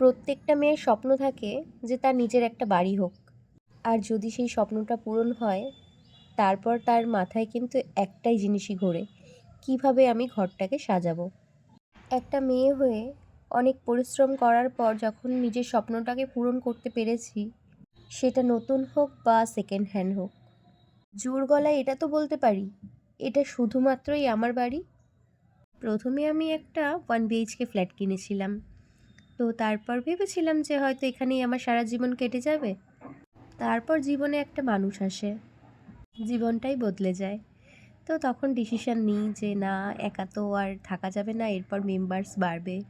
প্রত্যেকটা মেয়ের স্বপ্ন থাকে যে তার নিজের একটা বাড়ি হোক। আর যদি সেই স্বপ্নটা পূরণ হয়, তারপর তার মাথায় কিন্তু একটাই জিনিসই ঘোরে, কীভাবে আমি ঘরটাকে সাজাবো? একটা মেয়ে হয়ে অনেক পরিশ্রম করার পর যখন নিজের স্বপ্নটাকে পূরণ করতে পেরেছি, সেটা নতুন হোক বা সেকেন্ড হ্যান্ড হোক। জোর গলায় এটা তো বলতে পারি, এটা শুধুমাত্রই আমার বাড়ি? প্রথমে আমি একটা ওয়ান বিএইচকে ফ্ল্যাট কিনেছিলাম। তো তারপর ভেবেছিলাম যে হয়তো এখানেই আমার সারা জীবন কেটে যাবে। তারপর জীবনে একটা মানুষ আসে। জীবনটাই বদলে যায়। তো তখন ডিসিশান নিই যে না, একা তো আর থাকা যাবে না, এরপর মেম্বার্স বাড়বে।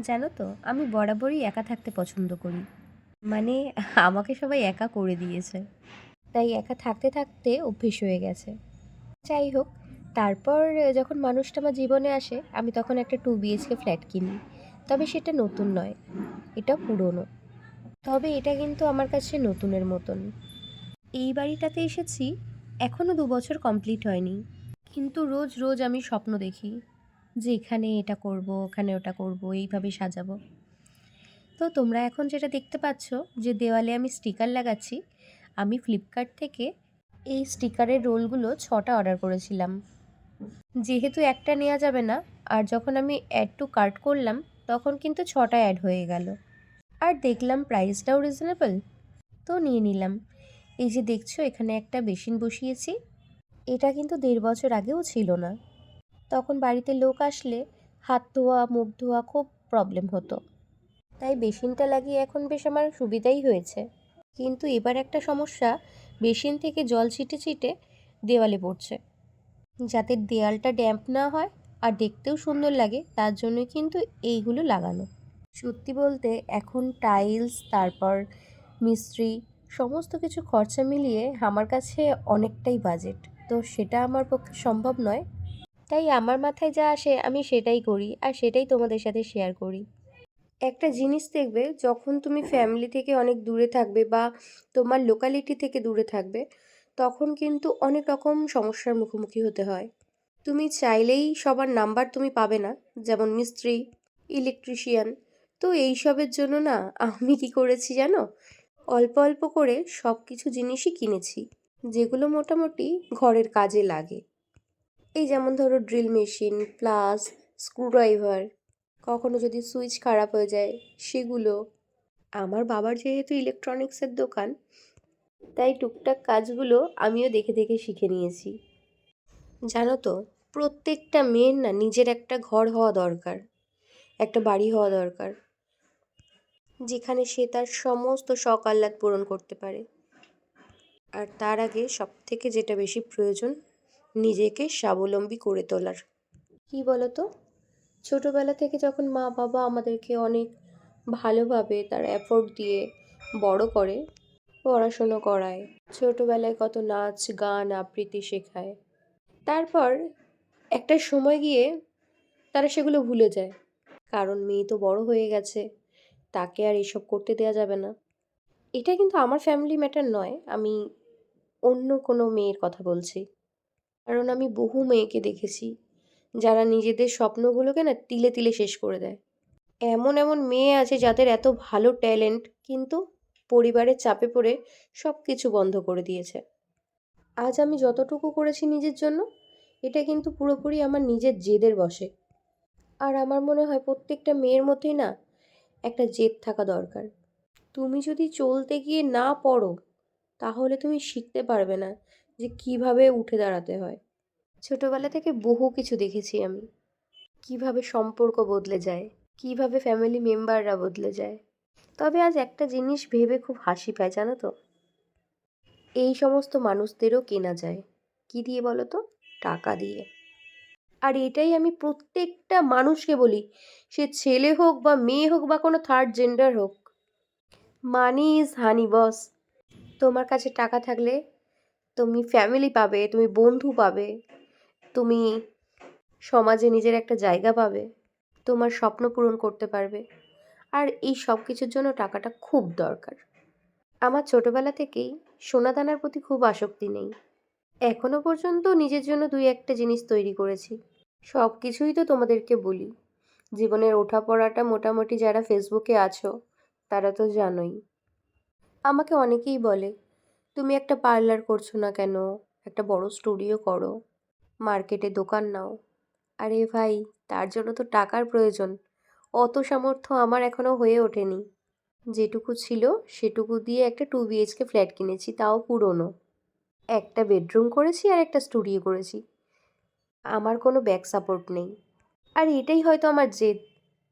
জানো তো, আমি বরাবরই একা থাকতে পছন্দ করি। মানে আমাকে সবাই একা করে দিয়েছে। তাই একা থাকতে থাকতে অভ্যেস হয়ে গেছে। যাই হোক, তারপর যখন মানুষটা আমার জীবনে আসে, আমি তখন একটা টু বিএইচকে ফ্ল্যাট কিনি। তবে সেটা নতুন নয়, এটা পুরনো। তবে এটা কিন্তু আমার কাছে নতুনের মতন। এই বাড়িটাতে এসেছি এখনও দু বছর কমপ্লিট হয়নি। কিন্তু রোজ রোজ আমি স্বপ্ন দেখি যে এখানে এটা করব, ওখানে ওটা করব, এইভাবে সাজাবো। তো তোমরা এখন যেটা দেখতে পাচ্ছ যে দেওয়ালে আমি স্টিকার লাগাচ্ছি, আমি ফ্লিপকার্ট থেকে এই স্টিকারের রোলগুলো ছটা অর্ডার করেছিলাম। যেহেতু একটা নেওয়া যাবে না, আর যখন আমি অ্যাড টু কার্ট করলাম তখন কিন্তু ছটা অ্যাড হয়ে গেল। আর দেখলাম প্রাইসটাও রিজনেবল তো নিয়ে নিলাম। এই যে দেখছ, এখানে একটা বেসিন বসিয়েছি। এটা কিন্তু দেড় বছর আগেও ছিল না। তখন বাড়িতে লোক আসলে হাত ধোয়া, মুখ ধোয়া খুব প্রবলেম হতো। তাই বেসিনটা লাগিয়ে এখন বেশ আমার সুবিধাই হয়েছে। কিন্তু এবার একটা সমস্যা বেসিন থেকে জল ছিটে ছিটে দেওয়ালে পড়ছে। যাতে দেয়ালটা ড্যাম্প না হয় আর দেখতেও সুন্দর লাগে, তার জন্যই কিন্তু এইগুলো লাগানো। সত্যি বলতে এখন টাইলস তারপর মিস্ত্রি, সমস্ত কিছু খরচা মিলিয়ে আমার কাছে অনেকটাই বাজেট তো সেটা আমার পক্ষে সম্ভব নয়। তাই আমার মাথায় যা আসে আমি সেটাই করি আর সেটাই তোমাদের সাথে শেয়ার করি। একটা জিনিস দেখবে, যখন তুমি ফ্যামিলি থেকে অনেক দূরে থাকবে বা তোমার লোকালিটি থেকে দূরে থাকবে, তখন কিন্তু অনেক রকম সমস্যার মুখোমুখি হতে হয়। তুমি চাইলেই সবার নাম্বার তুমি পাবে না, যেমন মিস্ত্রি ইলেকট্রিশিয়ান তো এইসবের জন্য না, আমি কি করেছি জানো? অল্প অল্প করে সব কিছু জিনিসই কিনেছি, যেগুলো মোটামুটি ঘরের কাজে লাগে। এই যেমন ধরো ড্রিল মেশিন প্লাস স্ক্রুড্রাইভার কখনো যদি সুইচ খারাপ হয়ে যায়, সেগুলো। আমার বাবার যেহেতু ইলেকট্রনিক্সের দোকান, তাই টুকটাক কাজগুলো আমিও দেখে দেখে শিখে নিয়েছি। জানো তো, প্রত্যেকটা মেয়ের না নিজের একটা ঘর হওয়া দরকার, একটা বাড়ি হওয়া দরকার, যেখানে সে তার সমস্ত শখ আহ্লাদ পূরণ করতে পারে। আর তার আগে সব থেকে যেটা বেশি প্রয়োজন, নিজেকে স্বাবলম্বী করে তোলার। কী বলো তো ছোটোবেলা থেকে যখন মা বাবা আমাদেরকে অনেক ভালোভাবে তার এফোর্ট দিয়ে বড় করে, পড়াশুনো করায়, ছোটোবেলায় কত নাচ, গান, আবৃত্তি শেখায় তারপর একটা সময় গিয়ে তারা সেগুলো ভুলে যায়। কারণ মেয়ে তো বড় হয়ে গেছে, তাকে আর এসব করতে দেওয়া যাবে না। এটা কিন্তু আমার ফ্যামিলি ম্যাটার নয়, আমি অন্য কোনো মেয়ের কথা বলছি। কারণ আমি বহু মেয়েকে দেখেছি, যারা নিজেদের স্বপ্নগুলোকে না তিলে তিলে শেষ করে দেয়। এমন এমন মেয়ে আছে যাদের এত ভালো ট্যালেন্ট কিন্তু পরিবারের চাপে পড়ে সব কিছু বন্ধ করে দিয়েছে। আজ আমি যতটুকু করেছি নিজের জন্য, এটা কিন্তু পুরোপুরি আমার নিজের জেদের বসে। আর আমার মনে হয় প্রত্যেকটা মেয়ের মধ্যেই না একটা জেদ থাকা দরকার। তুমি যদি চলতে গিয়ে না পড়ো, তাহলে তুমি শিখতে পারবে না যে কীভাবে উঠে দাঁড়াতে হয়। ছোটোবেলা থেকে বহু কিছু দেখেছি আমি। কীভাবে সম্পর্ক বদলে যায়, কীভাবে ফ্যামিলি মেম্বাররা বদলে যায়। তবে আজ একটা জিনিস ভেবে খুব হাসি পায়, জানো তো? এই সমস্ত মানুষদেরও কেনা যায়। কি দিয়ে বলো তো? টাকা দিয়ে। আর এটাই আমি প্রত্যেকটা মানুষকে বলি, সে ছেলে হোক বা মেয়ে হোক বা কোনো থার্ড জেন্ডার হোক। মানি ইজ হানি বস তোমার কাছে টাকা থাকলে তুমি ফ্যামিলি পাবে, তুমি বন্ধু পাবে, তুমি সমাজে নিজের একটা জায়গা পাবে, তোমার স্বপ্ন পূরণ করতে পারবে। আর এই সব কিছুর জন্য টাকাটা খুব দরকার। আমার ছোটোবেলা থেকেই সোনা দানার প্রতি খুব আসক্তি নেই। এখনও পর্যন্ত নিজের জন্য দুই একটা জিনিস তৈরি করেছি। সব কিছুই তো তোমাদেরকে বলি। জীবনের ওঠাপড়াটা মোটামুটি যারা ফেসবুকে আছো, তারা তো জানোই। আমাকে অনেকেই বলে, তুমি একটা পার্লার করছ না কেন? একটা বড় স্টুডিও করো। মার্কেটে দোকান নাও। আরে ভাই, তার জন্য তো টাকার প্রয়োজন। অত সামর্থ্য আমার এখনও হয়ে ওঠেনি। যেটুকু ছিল সেটুকু দিয়ে একটা টু বিএইচকে ফ্ল্যাট কিনেছি, তাও পুরনো। একটা বেডরুম করেছি আর একটা স্টুডিও করেছি। আমার কোনো ব্যাক সাপোর্ট নেই। আর এটাই হয়তো আমার জেদ।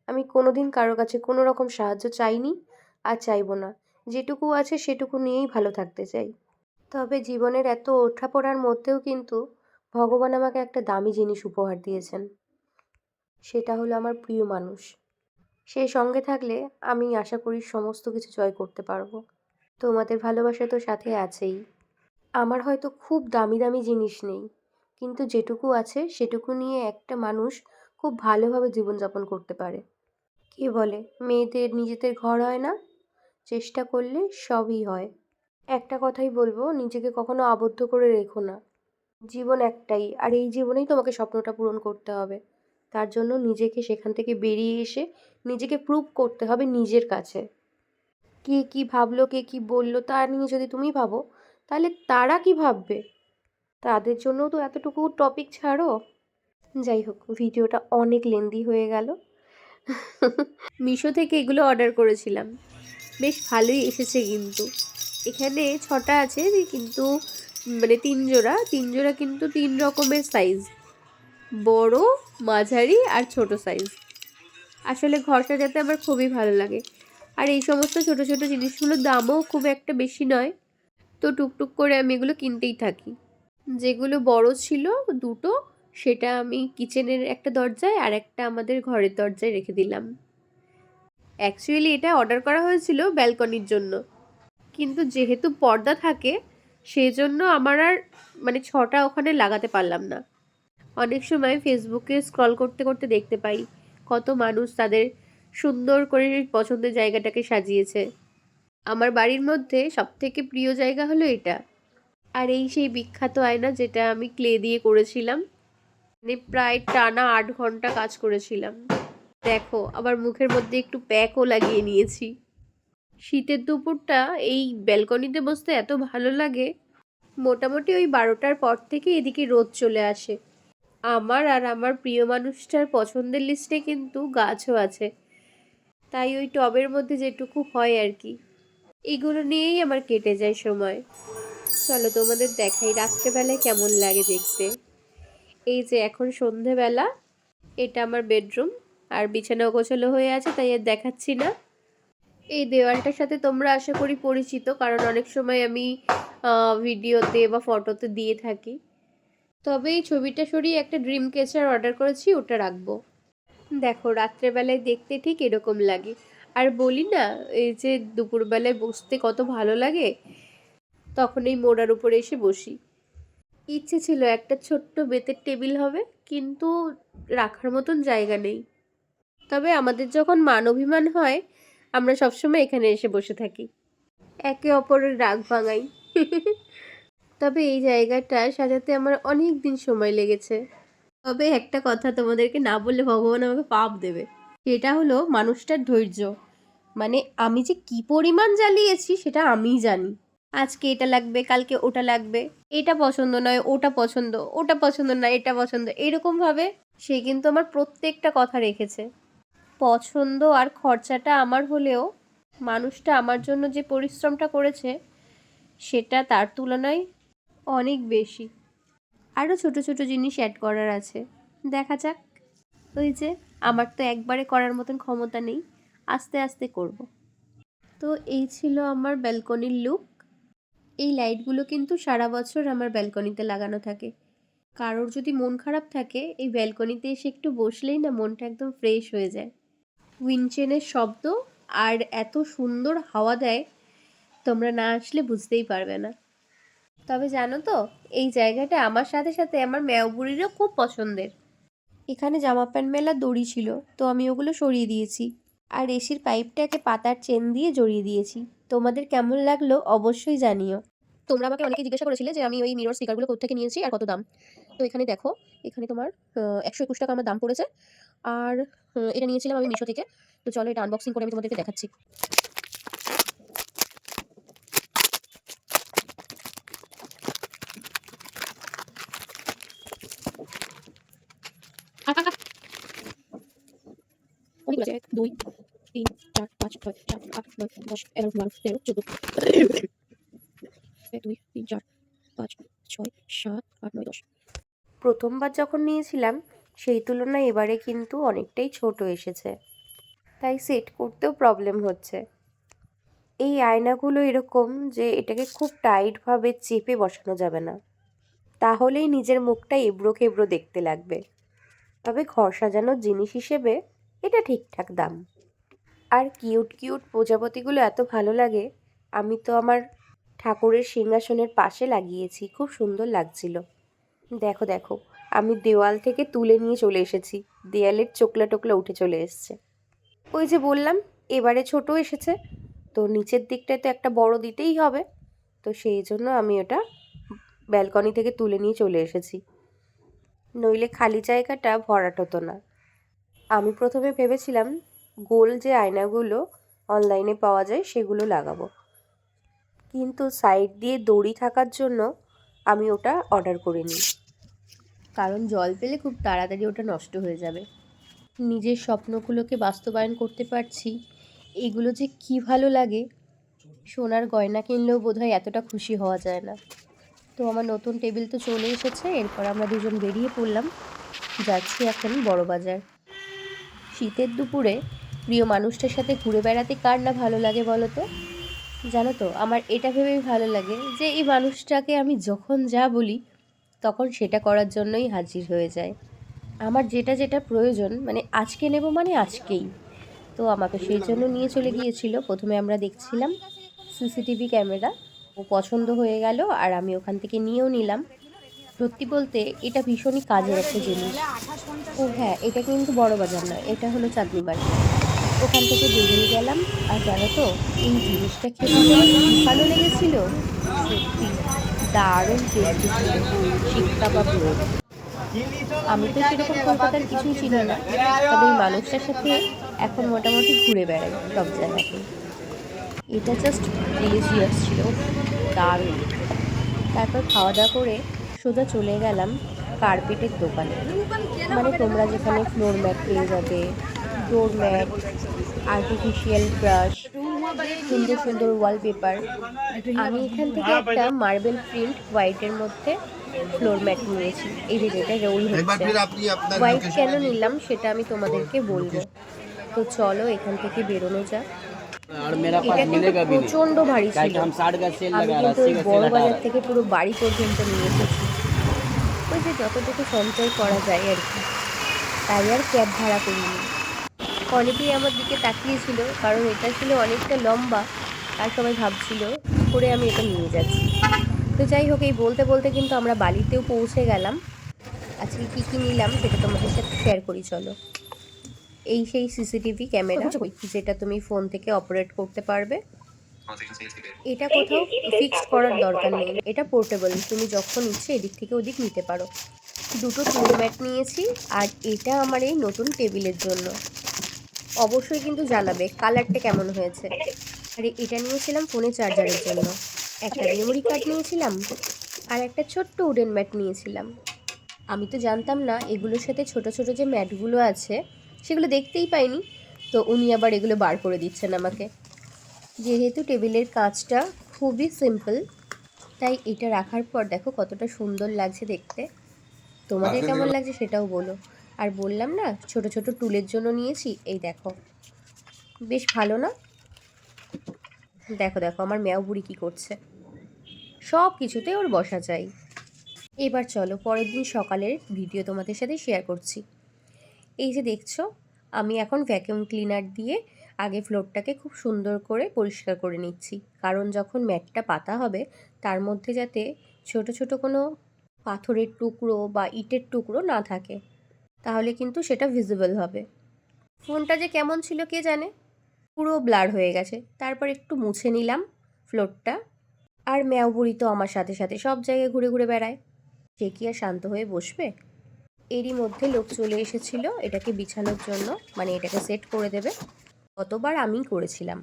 আমি কোনো দিন কারোর কাছে কোনো রকম সাহায্য চাইনি আর চাইব না। যেটুকু আছে সেটুকু নিয়েই ভালো থাকতে চাই। তবে জীবনের এত ওঠাপড়ার মধ্যেও কিন্তু ভগবান আমাকে একটা দামি জিনিস উপহার দিয়েছেন। সেটা হলো আমার প্রিয় মানুষ। সে সঙ্গে থাকলে আমি আশা করি সমস্ত কিছু জয় করতে পারব। তোমাদের ভালোবাসা তো সাথে আছেই। আমার হয়তো খুব দামি দামি জিনিস নেই, কিন্তু যেটুকু আছে সেটুকু নিয়ে একটা মানুষ খুব ভালোভাবে জীবনযাপন করতে পারে। কে বলে, মেয়েদের নিজেদের ঘর হয় না? চেষ্টা করলে সবই হয়। একটা কথাই বলব, নিজেকে কখনো আবদ্ধ করে রেখো না। জীবন একটাই, আর এই জীবনেই তোমাকে স্বপ্নটা পূরণ করতে হবে। তার জন্য নিজেকে সেখান থেকে বেরিয়ে এসে নিজেকে প্রুভ করতে হবে নিজের কাছে। কে কী ভাবলো, কে কী বলল তা নিয়ে যদি তুমি ভাবো, তাহলে তারা কি ভাববে? তাদের জন্যও তো এতটুকু টপিক ছাড়ো। যাই হোক, ভিডিওটা অনেক লেন্দি হয়ে গেল। মিশো থেকে এগুলো অর্ডার করেছিলাম। বেশ ভালোই এসেছে কিন্তু। এখানে ছটা আছে, কিন্তু মানে তিন জোড়া তিন জোড়া কিন্তু তিন রকমের সাইজ বড়, মাঝারি আর ছোট সাইজ আসলে ঘর সাজাতে আমার খুবই ভালো লাগে। আর এই সমস্ত ছোট ছোট জিনিসগুলোর দামও খুব একটা বেশি নয়। তো টুকটুক করে আমি এগুলো কিনতেই থাকি। যেগুলো বড় ছিল দুটো, সেটা আমি কিচেনের একটা দরজায় আর একটা আমাদের ঘরের দরজায় রেখে দিলাম। অ্যাকচুয়ালি এটা অর্ডার করা হয়েছিল ব্যালকনির জন্য। কিন্তু যেহেতু পর্দা থাকে সেই জন্য আমার আর মানে ছটা ওখানে লাগাতে পারলাম না। অনেক সময় ফেসবুকে স্ক্রল করতে করতে দেখতে পাই কত মানুষ তাদের সুন্দর করে পছন্দের জায়গাটাকে সাজিয়েছে। আমার বাড়ির মধ্যে সবথেকে প্রিয় জায়গা হলো এটা। আর এই সেই বিখ্যাত আয়না যেটা আমি ক্লে দিয়ে করেছিলাম মানে প্রায় টানা আট ঘণ্টা কাজ করেছিলাম। দেখো, আবার মুখের মধ্যে একটু প্যাকও লাগিয়ে নিয়েছি। শীতের দুপুরটা এই ব্যালকনিতে বসতে এত ভালো লাগে, মোটামুটি ওই বারোটার পর থেকে এদিকে রোদ চলে আসে। আমার আর আমার প্রিয় মানুষটার পছন্দের লিস্টে কিন্তু গাছও আছে। তাই ওই টবের মধ্যে যেটুকু হয় আর কি। এগুলো নিয়েই আমার কেটে যায় সময়। চলো তোমাদের দেখাই রাত্রেবেলায় কেমন লাগে দেখতে। এই যে এখন সন্ধেবেলা, এটা আমার বেডরুম আর বিছানা গোছালো হয়ে আছে, তাই আর দেখাচ্ছি না। এই দেওয়ালটার সাথে তোমরা আশা করি পরিচিত, কারণ অনেক সময় আমি ভিডিওতে বা ফটোতে দিয়ে থাকি। তবে এই ছবিটা সরিয়ে একটা ড্রিম কেচার অর্ডার করেছি, ওটা রাখব। দেখো, রাত্রেবেলায় দেখতে ঠিক এরকম লাগে। আর বলি না, এই যে দুপুরবেলায় বসতে কত ভালো লাগে, তখন এই মোড়ার উপরে এসে বসি। ইচ্ছে ছিল একটা ছোট্ট বেতের টেবিল হবে, কিন্তু রাখার মতন জায়গা নেই। তবে আমাদের যখন মান অভিমান হয়, আমরা সবসময় এখানে এসে বসে থাকি। একে অপরের রাগ ভাঙাই। তবে এই জায়গাটা সাজাতে আমার অনেক দিন সময় লেগেছে। তবে একটা কথা তোমাদেরকে না বললে ভগবান আমাকে পাপ দেবে। সেটা হলো মানুষটার ধৈর্য। মানে আমি যে কি পরিমাণ জ্বালিয়েছি সেটা আমিই জানি। আজকে এটা লাগবে, কালকে ওটা লাগবে। এটা পছন্দ নয়, ওটা পছন্দ ওটা পছন্দ না এটা পছন্দ। এরকমভাবে সে কিন্তু আমার প্রত্যেকটা কথা রেখেছে। পছন্দ আর খরচাটা আমার হলেও মানুষটা আমার জন্য যে পরিশ্রমটা করেছে, সেটা তার তুলনায় অনেক বেশি। আরও ছোট ছোট জিনিস অ্যাড করার আছে। দেখা যাক। ওই যে, আমার তো একবারে করার মতন ক্ষমতা নেই। আস্তে আস্তে করব। তো এই ছিল আমার ব্যালকনির লুক এই লাইটগুলো কিন্তু সারা বছর আমার ব্যালকনিতে লাগানো থাকে। কারোর যদি মন খারাপ থাকে, এই ব্যালকনিতে এসে একটু বসলেই না মনটা একদম ফ্রেশ হয়ে যায়। উইনচেনের শব্দ আর এত সুন্দর হাওয়া দেয়, তোমরা না আসলে বুঝতেই পারবে না। তবে জানো তো, এই জায়গাটা আমার সাথে সাথে আমার ম্যাওবুড়িরও খুব পছন্দের। এখানে জামা প্যান্ট মেলার দড়ি ছিল, তো আমি ওগুলো সরিয়ে দিয়েছি। আর এসির পাইপটাকে পাতার চেন দিয়ে জড়িয়ে দিয়েছি। তোমাদের কেমন লাগল অবশ্যই জানিও। তোমরা আমাকে অনেকে জিজ্ঞাসা করেছিলে যে আমি ওই মিরর স্টিকারগুলো কোথা থেকে নিয়েছি আর কত দাম। তো এখানে দেখো, এখানে তোমার একশো একুশ টাকা আমার দাম পড়েছে। আর এটা নিয়েছিলাম আমি মিশো থেকে। তো চলো এটা আনবক্সিং করে আমি তোমাদেরকে দেখাচ্ছি অনেকগুলো আছে এক দুই, তিন, চার, পাঁচ, ছয়, সাত, আট, নয়, দশ, এগারো, বারো, তেরো, চোদ্দ দুই, তিন, চার, পাঁচ, ছয়, সাত, আট, নয়, দশ। প্রথমবার যখন নিয়েছিলাম, সেই তুলনায় এবারে কিন্তু অনেকটাই ছোট এসেছে। তাই সেট করতেও প্রবলেম হচ্ছে। এই আয়নাগুলো এরকম যে এটাকে খুব টাইটভাবে চেপে বসানো যাবে না। তাহলেই নিজের মুখটা এবড়ো খেবড়ো দেখতে লাগবে। তবে ঘর সাজানোর জিনিস হিসেবে এটা ঠিকঠাক দাম। আর কিউট কিউট প্রজাপতিগুলো এত ভালো লাগে, আমি তো আমার ঠাকুরের সিংহাসনের পাশে লাগিয়েছি, খুব সুন্দর লাগছিল। দেখো দেখো, আমি দেওয়াল থেকে তুলে নিয়ে চলে এসেছি, দেয়ালের চোকলা টোকলা উঠে চলে এসছে। ওই যে বললাম, এবারে ছোট এসেছে, তো নিচের দিকটায় তো একটা বড় দিতেই হবে, তো সেই জন্য আমি ওটা ব্যালকনি থেকে তুলে নিয়ে চলে এসেছি। নইলে খালি জায়গাটা ভরাট হতো না। আমি প্রথমে ভেবেছিলাম গোল যে আয়নাগুলো অনলাইনে পাওয়া যায় সেগুলো লাগাবো। কিন্তু সাইড দিয়ে দড়ি থাকার জন্য আমি ওটা অর্ডার করে নিই কারণ জল পেলে খুব তাড়াতাড়ি ওটা নষ্ট হয়ে যাবে। নিজের স্বপ্নগুলোকে বাস্তবায়ন করতে পারছি। এগুলো যে কি ভালো লাগে, সোনার গয়না কিনলেও বোধহয় এতটা খুশি হওয়া যায় না। তো আমার নতুন টেবিল তো চলে এসেছে, এরপর আমরা দুজন বেরিয়ে পড়লাম, যাচ্ছি এখন বড় বাজার। শীতের দুপুরে প্রিয় মানুষটার সাথে ঘুরে বেড়াতে কার না ভালো লাগে বলো তো? জানো তো, আমার এটা ভেবেই ভালো লাগে যে এই মানুষটাকে আমি যখন যা বলি, তখন সেটা করার জন্যই হাজির হয়ে যায়। আমার যেটা যেটা প্রয়োজন মানে আজকে নেব মানে আজকেই। তো আমাকে সেই জন্য নিয়ে চলে গিয়েছিল। প্রথমে আমরা দেখছিলাম সিসিটিভি ক্যামেরা, ও পছন্দ হয়ে গেল আর আমি ওখান থেকে নিয়েও নিলাম। সত্যি বলতে এটা ভীষণই কাজের একটা জিনিস। ও হ্যাঁ এটা কিন্তু বড় বাজার নয়, এটা হলো চাঁদনি বাজার। ওখান থেকে বেরিয়ে গেলাম, আর জানো তো, এই জিনিসটা খেতে ভালো লেগেছিল? সত্যি দারুণ টেস্টি ছিল শিক কাবাব রোল আমি তো সেরকম কলকাতার কিছুই চিনি না, তবে এই মানুষটার সাথে এখন মোটামুটি ঘুরে বেড়াই সব জায়গাতে। এটা জাস্ট ডিলিশিয়াস ছিল, দারুণ। তারপর খাওয়া দাওয়া করে সোজা চলে গেলাম কার্পেটের দোকানে। মানে তোমরা যেখানে ফ্লোর ম্যাট পেয়ে যাবে ডোর ম্যাট আর্টিফিশিয়াল ব্রাশ সুন্দর সুন্দর ওয়ালপেপার আমি এখান থেকে একটা মার্বেল প্রিন্ট হোয়াইটের মধ্যে ফ্লোর ম্যাট নিয়েছি। এই যে যেটা রোল হচ্ছে। হোয়াইট কেন নিলাম সেটা আমি তোমাদেরকে বলব। তো চলো এখান থেকে বেরোনো যাক। প্রচণ্ড ভারী ছিল। আমি কিন্তু ওই বড় থেকে পুরো বাড়ি পর্যন্ত নিয়ে এসেছি। ওই যে যতটুকু সঞ্চয় করা যায় আর কি। তাই আর ক্যাব ভাড়া করিনি। অনেকেই আমার দিকে তাকিয়েছিল কারণ এটা ছিল অনেকটা লম্বা। আর সবাই ভাবছিল করে আমি এটা নিয়ে যাচ্ছি। তো যাই হোক এই বলতে বলতে কিন্তু আমরা বালিতেও পৌঁছে গেলাম। আজকে কী কী নিলাম সেটা তোমাদের সাথে শেয়ার করি চলো। এই সেই সিসিটিভি ক্যামেরা যেটা তুমি ফোন থেকে অপারেট করতে পারবে। এটা কোথাও ফিক্স করার দরকার নেই। এটা পোর্টেবল তুমি যখন ইচ্ছে এদিক থেকে ওদিক নিতে পারো। দুটো টুল ম্যাট নিয়েছি আর এটা আমার এই নতুন টেবিলের জন্য। অবশ্যই কিন্তু জানাবে কালারটা কেমন হয়েছে। আর এটা নিয়েছিলাম ফোনে চার্জারের জন্য। একটা মেমোরি কার্ড নিয়েছিলাম আর একটা ছোট্ট উডেন ম্যাট নিয়েছিলাম। আমি তো জানতাম না এগুলোর সাথে ছোট ছোট যে ম্যাটগুলো আছে সেগুলো দেখতেই পাইনি। তো উনি আবার এগুলো বার করে দিচ্ছেন আমাকে। যেহেতু টেবিলের কাজটা খুবই সিম্পল তাই এটা রাখার পর দেখো কতটা সুন্দর লাগছে দেখতে। তোমাদের কেমন লাগছে সেটাও বলো। আর বললাম না ছোট ছোট টুলের জন্য নিয়েছি এই দেখো। বেশ ভালো না? দেখো দেখো আমার ম্যাও বুড়ি কী করছে। সব কিছুতে ওর বসা চাই। এবার চলো পরের দিন সকালের ভিডিও তোমাদের সাথে শেয়ার করছি। এই যে দেখছ, আমি এখন ভ্যাকিউম ক্লিনার দিয়ে আগে ফ্লোরটাকে খুব সুন্দর করে পরিষ্কার করে নিচ্ছি। কারণ যখন ম্যাটটা পাতা হবে, তার মধ্যে যাতে ছোট ছোট কোনো পাথরের টুকরো বা ইটের টুকরো না থাকে, তাহলে কিন্তু সেটা ভিজিবল হবে। ফোনটা যে কেমন ছিল কে জানে? পুরো ব্লার হয়ে গেছে। তারপর একটু মুছে নিলাম ফ্লোরটা আর ম্যাও বুড়ি তো আমার সাথে সাথে সব জায়গায় ঘুরে ঘুরে বেড়ায়। সে কি আর শান্ত হয়ে বসবে? এরই মধ্যে লোক চলে এসেছিল এটাকে বিছানোর জন্য মানে এটাকে সেট করে দেবে। কতবার আমিই করেছিলাম।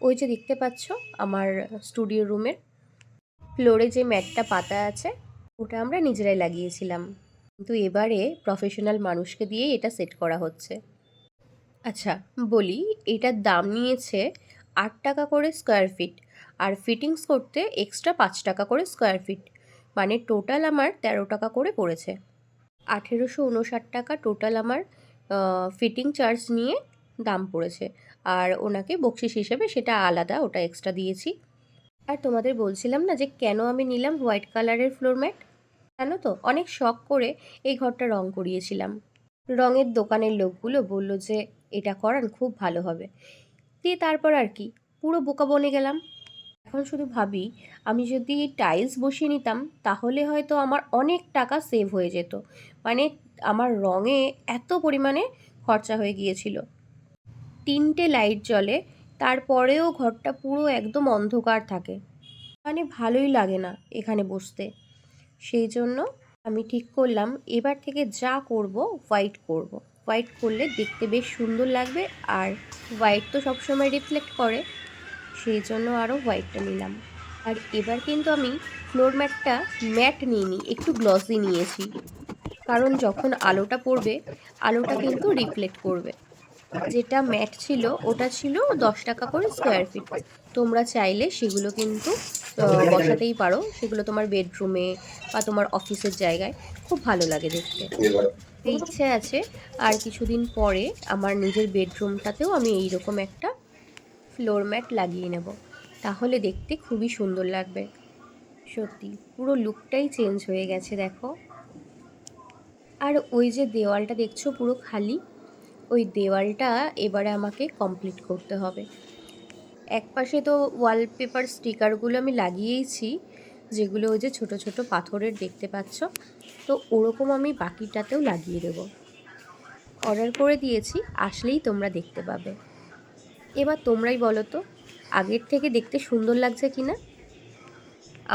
ওই যে দেখতে পাচ্ছ আমার স্টুডিও রুমের ফ্লোরে যে ম্যাটটা পাতা আছে, ওটা আমরা নিজেরাই লাগিয়েছিলাম। কিন্তু এবারে প্রফেশনাল মানুষকে দিয়েই এটা সেট করা হচ্ছে। আচ্ছা বলি, এটার দাম নিয়েছে আট টাকা করে স্কোয়ার ফিট আর ফিটিংস করতে এক্সট্রা পাঁচ টাকা করে স্কোয়ার ফিট মানে টোটাল আমার তেরো টাকা করে পড়েছে। আঠেরোশো উনষাট টাকা টোটাল আমার ফিটিং চার্জ নিয়ে দাম পড়েছে। আর ওনাকে বকশিস হিসেবে সেটা আলাদা, ওটা এক্সট্রা দিয়েছি। আর তোমাদের বলছিলাম না যে কেন আমি নিলাম হোয়াইট কালারের ফ্লোর ম্যাট জানো তো, অনেক শখ করে এই ঘরটা রং করিয়েছিলাম। রঙের দোকানের লোকগুলো বলল যে, এটা করান, খুব ভালো হবে। দিয়ে তারপর আর কি, পুরো বোকা বনে গেলাম। এখন শুধু ভাবি, আমি যদি টাইলস বসিয়ে নিতাম, তাহলে হয়তো আমার অনেক টাকা সেভ হয়ে যেত। মানে আমার রঙে এত পরিমাণে খরচা হয়ে গিয়েছিল। তিনটে লাইট জ্বলে, তারপরেও ঘরটা পুরো একদম অন্ধকার থাকে। মানে ভালোই লাগে না এখানে বসতে। সেই জন্য আমি ঠিক করলাম, এবার থেকে যা করব হোয়াইট করব। হোয়াইট করলে দেখতে বেশ সুন্দর লাগবে আর হোয়াইট তো সবসময় রিফ্লেক্ট করে। সেই জন্য আরও হোয়াইটটা নিলাম। আর এবার কিন্তু আমি ফ্লোর ম্যাটটা ম্যাট নিইনি একটু গ্লসি নিয়েছি। কারণ যখন আলোটা পড়বে, আলোটা কিন্তু রিফ্লেক্ট করবে। যেটা ম্যাট ছিল, ওটা ছিল দশ টাকা করে স্কোয়ার ফিট তোমরা চাইলে সেগুলো কিন্তু বসাতেই পারো। সেগুলো তোমার বেডরুমে বা তোমার অফিসের জায়গায় খুব ভালো লাগে দেখতে। ইচ্ছে আছে। আর কিছুদিন পরে আমার নিজের বেডরুমটাতেও আমি এইরকম একটা ফ্লোর ম্যাট লাগিয়ে নেব। তাহলে দেখতে খুবই সুন্দর লাগবে। সত্যি, পুরো লুকটাই চেঞ্জ হয়ে গেছে, দেখো। আর ওই যে দেওয়ালটা দেখছ পুরো খালি, ওই দেওয়ালটা এবারে আমাকে কমপ্লিট করতে হবে। এক পাশে তো ওয়ালপেপার স্টিকারগুলো আমি লাগিয়েইছি, যেগুলো ওই যে ছোট ছোট পাথরের দেখতে পাচ্ছ, তো ওরকম আমি বাকিটাতেও লাগিয়ে দেবো। অর্ডার করে দিয়েছি, আসলেই তোমরা দেখতে পাবে। এবার তোমরাই বলো তো, আগের থেকে দেখতে সুন্দর লাগছে কি না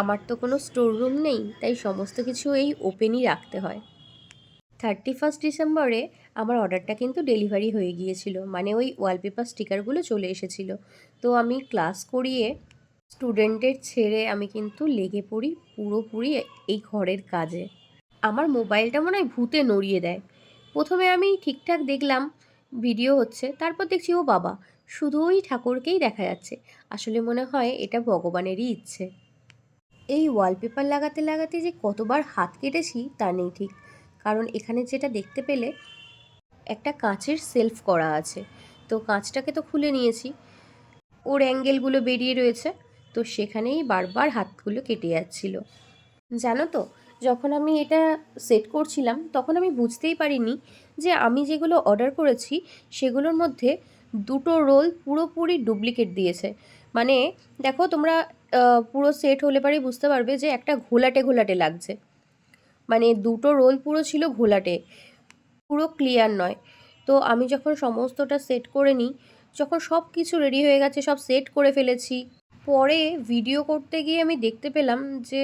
আমার তো কোনো স্টোর রুম নেই, তাই সমস্ত কিছু এই ওপেনই রাখতে হয়। থার্টি ফার্স্ট ডিসেম্বরে আমার অর্ডারটা কিন্তু ডেলিভারি হয়ে গিয়েছিল মানে ওই ওয়ালপেপার স্টিকারগুলো চলে এসেছিল। তো আমি ক্লাস করিয়ে স্টুডেন্টের ছেড়ে আমি কিন্তু লেগে পড়ি পুরোপুরি এই ঘরের কাজে। আমার মোবাইলটা মনে হয় ভূতে নড়িয়ে দেয়। প্রথমে আমি ঠিকঠাক দেখলাম ভিডিও হচ্ছে, তারপর দেখছি ও বাবা শুধু ওই ঠাকুরকেই দেখা যাচ্ছে। আসলে মনে হয় এটা ভগবানেরই ইচ্ছে। এই ওয়ালপেপার লাগাতে লাগাতে যে কতবার হাত কেটেছি তা নেই ঠিক। কারণ এখানে যেটা দেখতে পেলে, একটা কাঁচের সেলফ করা আছে। তো কাঁচটাকে তো খুলে নিয়েছি। ওর অ্যাঙ্গেলগুলো বেরিয়ে রয়েছে। তো সেখানেই বারবার হাতগুলো কেটে যাচ্ছিল। জানো তো, যখন আমি এটা সেট করছিলাম, তখন আমি বুঝতেই পারিনি যে আমি যেগুলো অর্ডার করেছি, সেগুলোর মধ্যে দুটো রোল পুরোপুরি ডুপ্লিকেট দিয়েছে। মানে দেখো তোমরা পুরো সেট হলে পরেই বুঝতে পারবে যে একটা ঘোলাটে ঘোলাটে লাগছে। মানে দুটো রোল পুরো ছিল ঘোলাটে, পুরো ক্লিয়ার নয়। তো আমি যখন সমস্তটা সেট করে নিই, যখন সব কিছু রেডি হয়ে গেছে, সব সেট করে ফেলেছি, পরে ভিডিও করতে গিয়ে আমি দেখতে পেলাম যে,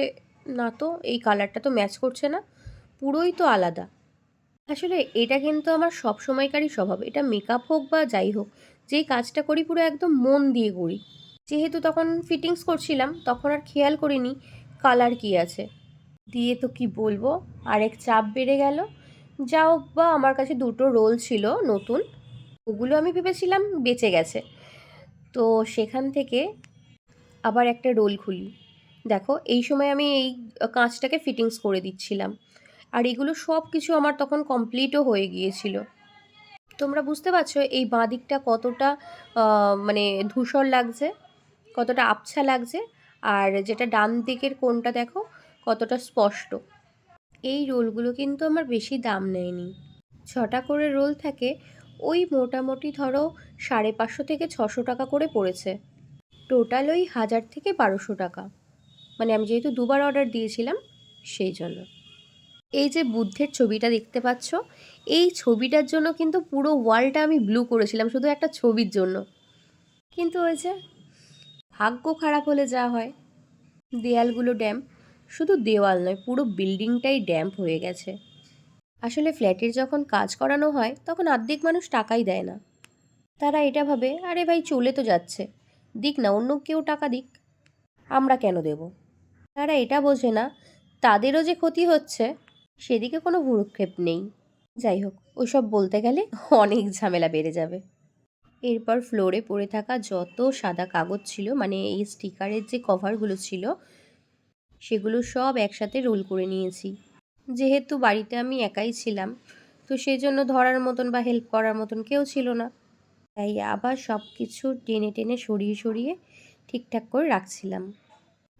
না তো, এই কালারটা তো ম্যাচ করছে না, পুরোই তো আলাদা। আসলে এটা কিন্তু আমার সব সময়কারই স্বভাব। এটা মেকআপ হোক বা যাই হোক, যেই কাজটা করি পুরো একদম মন দিয়ে করি। যেহেতু তখন ফিটিংস করছিলাম, তখন আর খেয়াল করিনি কালার কি আছে। দিয়ে তো কি বলব, আরেক চাপ বেড়ে গেল। যাও বা আমার কাছে দুটো রোল ছিল নতুন, ওগুলো আমি ভেবেছিলাম বেঁচে গেছে। তো সেখান থেকে আবার একটা রোল খুলি। দেখো, এই সময় আমি এই কাঁচটাকে ফিটিংস করে দিচ্ছিলাম। আর এগুলো সব কিছু আমার তখন কমপ্লিটও হয়ে গিয়েছিল। তোমরা বুঝতে পারছ এই বাঁ দিকটা কতটা মানে ধূসর লাগছে, কতটা আবছা লাগছে, আর যেটা ডান দিকের কোণটা দেখো কতটা স্পষ্ট। এই রোলগুলো কিন্তু আমার বেশি দাম নেয়নি। ছটা করে রোল থাকে, ওই মোটামুটি ধরো সাড়ে পাঁচশো থেকে ছশো টাকা করে পড়েছে। টোটাল ওই হাজার থেকে বারোশো টাকা। মানে আমি যেহেতু দুবার অর্ডার দিয়েছিলাম, সেই জন্য। এই যে বুদ্ধের ছবিটা দেখতে পাচ্ছ, এই ছবিটার জন্য কিন্তু পুরো ওয়ালটা আমি ব্লু করেছিলাম, শুধু একটা ছবির জন্য। কিন্তু ওই যে ভাগ্য খারাপ হলে যা হয়, দেয়ালগুলো ড্যাম শুধু দেওয়াল নয়, পুরো বিল্ডিংটাই ড্যাম্প হয়ে গেছে। আসলে ফ্ল্যাটের যখন কাজ করানো হয়, তখন অর্ধেক মানুষ টাকাই দেয় না। তারা এটা ভাবে, আরে ভাই, চলে তো যাচ্ছে। দিক না, অন্য কেউ টাকা দিক, আমরা কেন দেব? তারা এটা বোঝে না, তাদেরও যে ক্ষতি হচ্ছে সেদিকে কোনো ভুরুক্ষেপ নেই। যাই হোক ওসব বলতে গেলে অনেক ঝামেলা বেড়ে যাবে। এরপর ফ্লোরে পড়ে থাকা যত সাদা কাগজ ছিল মানে এই স্টিকারের যে কভারগুলো ছিল, সেগুলো সব একসাথে রোল করে নিয়েছি। যেহেতু বাড়িতে আমি একাই ছিলাম, তো সেই জন্য ধরার মতন বা হেল্প করার মতন কেউ ছিল না। তাই আবার সব কিছু টেনে টেনে সরিয়ে সরিয়ে ঠিকঠাক করে রাখছিলাম।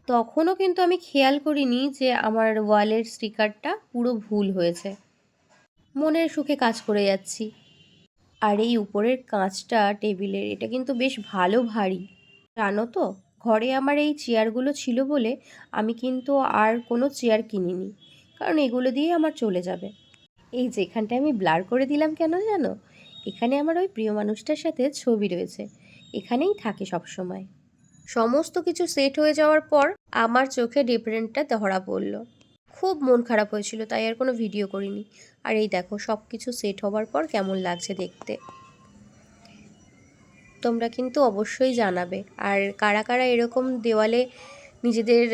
তখনও কিন্তু আমি খেয়াল করিনি যে আমার ওয়ালের স্টিকারটা পুরো ভুল হয়েছে। মনের সুখে কাজ করে যাচ্ছি। আর এই উপরের কাঁচটা টেবিলের, এটা কিন্তু বেশ ভালো ভারী। জানো তো, ঘরে আমার এই চেয়ারগুলো ছিল বলে আমি কিন্তু আর কোনো চেয়ার কিনিনি, কারণ এগুলো দিয়ে আমার চলে যাবে। এই যেখানটায় আমি ব্লার করে দিলাম কেন জানো? এখানে আমার ওই প্রিয় মানুষটার সাথে ছবি রয়েছে, এখানেই থাকে সব সময় সমস্ত কিছু সেট হয়ে যাওয়ার পর আমার চোখে ডিফারেন্টটা ধরা পড়ল। খুব মন খারাপ হয়েছিল, তাই আর কোনো ভিডিও করিনি। আর এই দেখো সব কিছু সেট হওয়ার পর কেমন লাগছে দেখতে। তোমরা কিন্তু অবশ্যই জানাবে। আর কারা কারা এরকম দেওয়ালে নিজেদের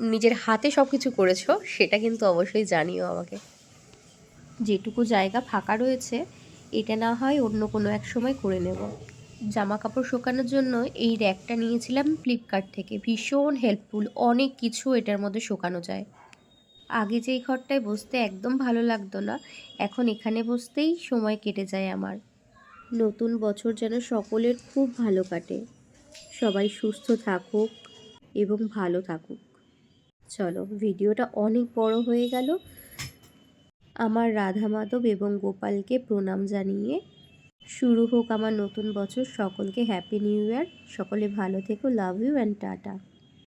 নিজের হাতে সব কিছু করেছ, সেটা কিন্তু অবশ্যই জানিও আমাকে। যেটুকু জায়গা ফাঁকা রয়েছে, এটা না হয় অন্য কোনো এক সময় করে নেব। জামা কাপড় শোকানোর জন্য এই র্যাকটা নিয়েছিলাম ফ্লিপকার্ট থেকে। ভীষণ হেল্পফুল অনেক কিছু এটার মধ্যে শোকানো যায়। আগে যেই ঘরটায় বসতে একদম ভালো লাগতো না, এখন এখানে বসতেই সময় কেটে যায় আমার। নতুন বছর যেন সকলের খুব ভালো কাটে। সবাই সুস্থ থাকুক এবং ভালো থাকুক। চলো, ভিডিওটা অনেক বড় হয়ে গেল। আমার রাধা মাধব এবং গোপালকে প্রণাম জানিয়ে শুরু হোক আমার নতুন বছর। সকলকে হ্যাপি নিউ ইয়ার সকলে ভালো থেকো। Love you and tata